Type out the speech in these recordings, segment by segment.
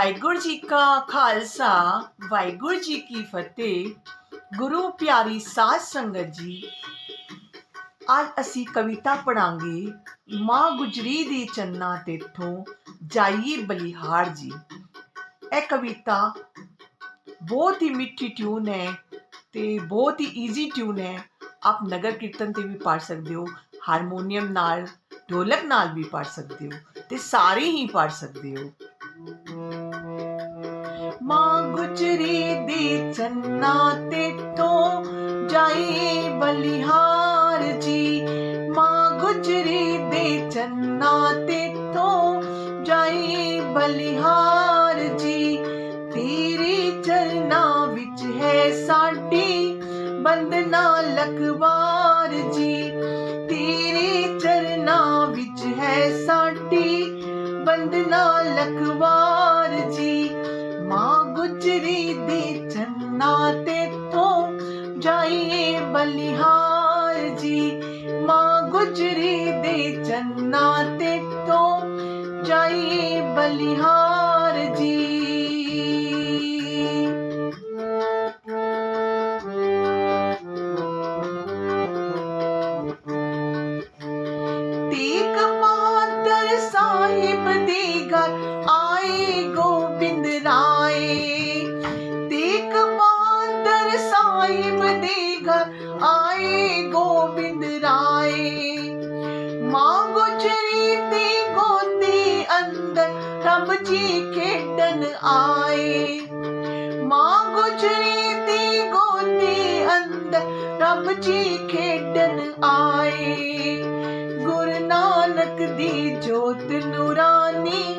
ਵਾਹਿਗੁਰੂ ਜੀ ਕਾ ਖਾਲਸਾ, ਵਾਹਿਗੁਰੂ ਜੀ ਕੀ ਫਤਿਹ। ਗੁਰੂ ਪਿਆਰੀ ਸਾਧ ਸੰਗਤ ਜੀ, ਅੱਜ ਅਸੀਂ ਕਵਿਤਾ ਪੜਾਂਗੇ ਮਾਂ ਗੁਜਰੀ ਦੀ ਚੰਨਾ ਤੇਥੋਂ ਜਾਈਏ ਬਲਿਹਾਰ ਜੀ। ਇਹ ਕਵਿਤਾ ਬਹੁਤ ਹੀ ਮਿੱਠੀ ਟਿਊਨ ਹੈ ਤੇ ਬਹੁਤ ਹੀ ਈਜ਼ੀ ਟਿਊਨ ਹੈ। ਆਪ ਨਗਰ ਕੀਰਤਨ ਤੇ ਵੀ ਪੜ ਸਕਦੇ ਹੋ, ਹਾਰਮੋਨੀਅਮ ਨਾਲ, ਢੋਲਕ ਨਾਲ ਵੀ ਪੜ ਸਕਦੇ ਹੋ ਤੇ ਸਾਰੇ ਹੀ ਪੜ ਸਕਦੇ ਹੋ। माँ गुजरी दी चन्ना ते तो जाए बलिहार जी। माँ गुजरी दे चन्ना ते तो जाए बलिहार जी। तेरी चलना बिच है साडी, बंदना लखवार जी। तेरी चरना बिच है साडी, बंदना लखवार गुजरी दे चन्ना ते तो जाइए बलिहार जी। तीक मातर साहिब दीगर ਰੱਬ ਜੀ ਖੇਡਣ ਆਏ। ਮਾਂ ਗੁਜਰੀ ਦੀ ਗੋਦੀ ਅੰਦਰ ਰੱਬ ਜੀ ਖੇਡਣ ਆਏ। ਗੁਰੂ ਨਾਨਕ ਦੀ ਜੋਤ ਨੂਰਾਨੀ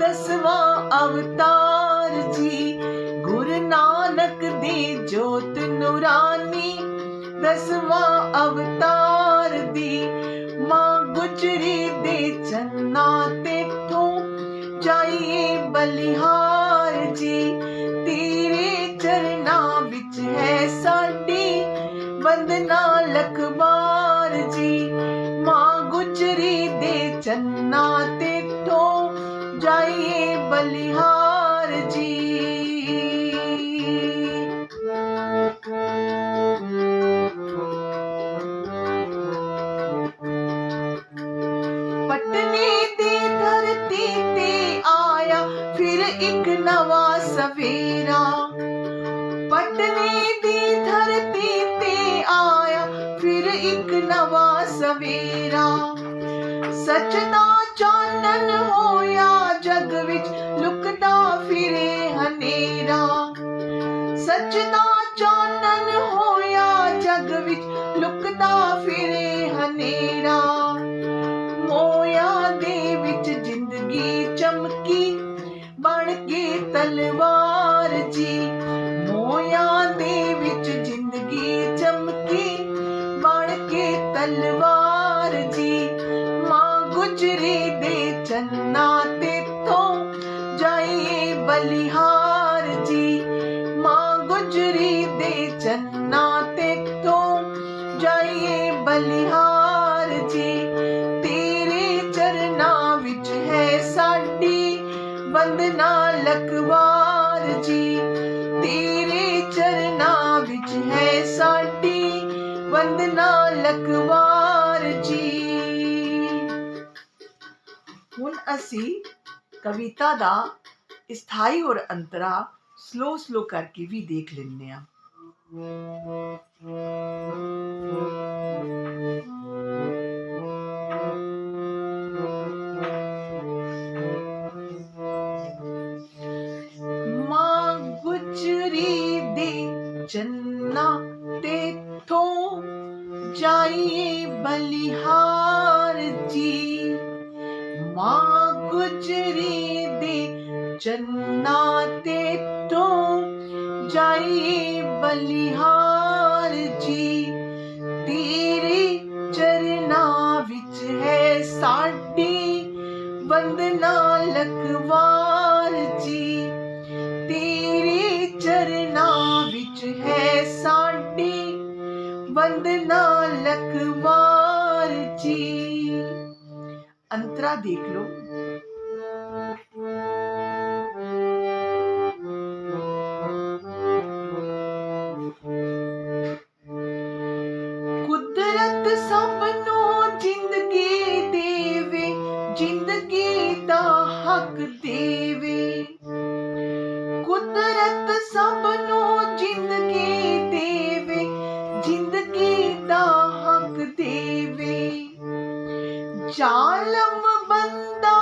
ਦਸਵਾਂ ਅਵਤਾਰ ਜੀ। ਗੁਰੂ ਨਾਨਕ ਦੀ ਜੋਤ ਨੂਰਾਨੀ ਦਸਵਾਂ ਅਵਤਾਰ ਦੀ ਮਾਂ ਗੁਜਰੀ ਦੇ ਚੰਨਾ ਬਲਿਹਾਰ ਜੀ ਤੇਰੇ ਚਰਨਾਂ ਵਿੱਚ ਹੈ ਸਾਡੀ ਬੰਦਨਾ ਲਖਬਾਰ ਜੀ ਮਾਂ ਗੁਜਰੀ ਦੇ ਚੰਨਾ ਤੇ ਤੋਂ ਜਾਈਏ ਬਲਿਹਾਰ ਜੀ ਪਟਨੇ एक नवा सवेरा। पटने दी धरती पे आया, फिर एक नवा सवेरा। सचना चानन होया, जग विच लुकदा फिरे हनेरा। सचना चानन होया, जग विच लुकदा फिरे हनेरा। ਗੁਜਰੀ ਦੇ ਚੰਨਾ ਤੇ ਤੋਂ ਜਾਈਏ ਬਲਿਹਾਰ ਜੀ ਤੇਰੇ ਚਰਨਾਂ ਵਿੱਚ ਹੈ ਸਾਡੀ ਬੰਦਨਾ ਲਖਵਾਰ ਜੀ ਤੇਰੇ ਚਰਨਾਂ ਵਿੱਚ ਹੈ ਸਾਡੀ ਬੰਦਨਾ ਲਖਵਾਰ ਜੀ ਹੁਣ ਅਸੀਂ ਕਵਿਤਾ ਦਾ ਸਥਾਈ ਔਰ ਅੰਤਰਾ स्लो स्लो करके भी देख लेने आ चन्ना ते थो जाइए बलिहार जी। माँ गुजरी जन्नाते तो जाइए बलिहार जी। तेरे चरना विच है साडी वंदना लखवार जी। तेरे चरना विच है साडी वंदना लखवार जी। अंतरा देख लो। ज़िंदगी दा हक देवे। कुदरत सब नो ज़िंदगी देवे, ज़िंदगी दा हक देवे। जालम बंदा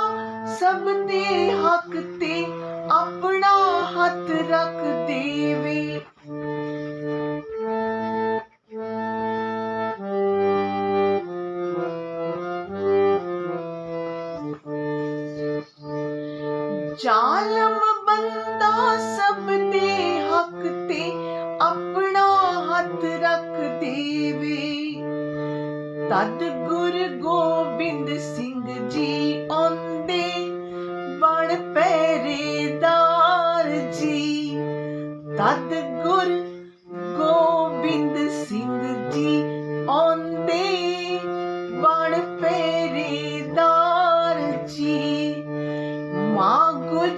सब दे हक ते अपना हाथ रख ਜ਼ਾਲਮ ਬੰਦਾ ਸਭ ਦੇ ਹੱਕ ਤੇ ਆਪਣਾ ਹੱਥ ਰੱਖ ਦੇਵੇ। ਤਦ ਗੁਰ ਗੋਬਿੰਦ ਸਿੰਘ ਜੀ ਆਉਂਦੇ, ਬਣ ਪੈਰੇਦਾਰ ਜੀ। ਤਦ ਗੁਰ ਗੋਬਿੰਦ ਸਿੰਘ ਜੀ ਆਉਂਦੇ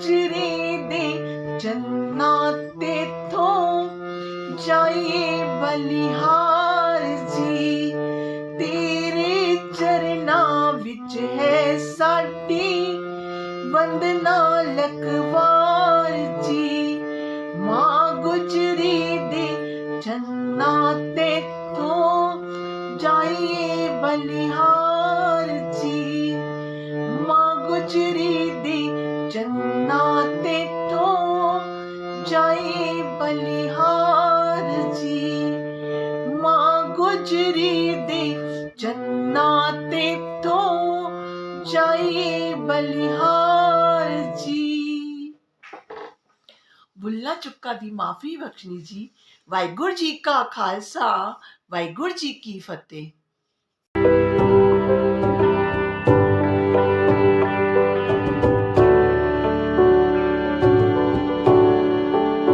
अजरेदे जन्नाते थो जाइए बलिहार जी। तेरे चरना विच है साडी, वंदना लखवार जी। माँ गुजरी दे जन्नाते थो जाइए बलिहार गुजरी दे, जन्नाते तो जाए बलिहार जी। भुलना चुक्का दी माफ़ी बख्शनी जी, वाहिगुरु जी का खालसा, वाहिगुरु जी की फतेह।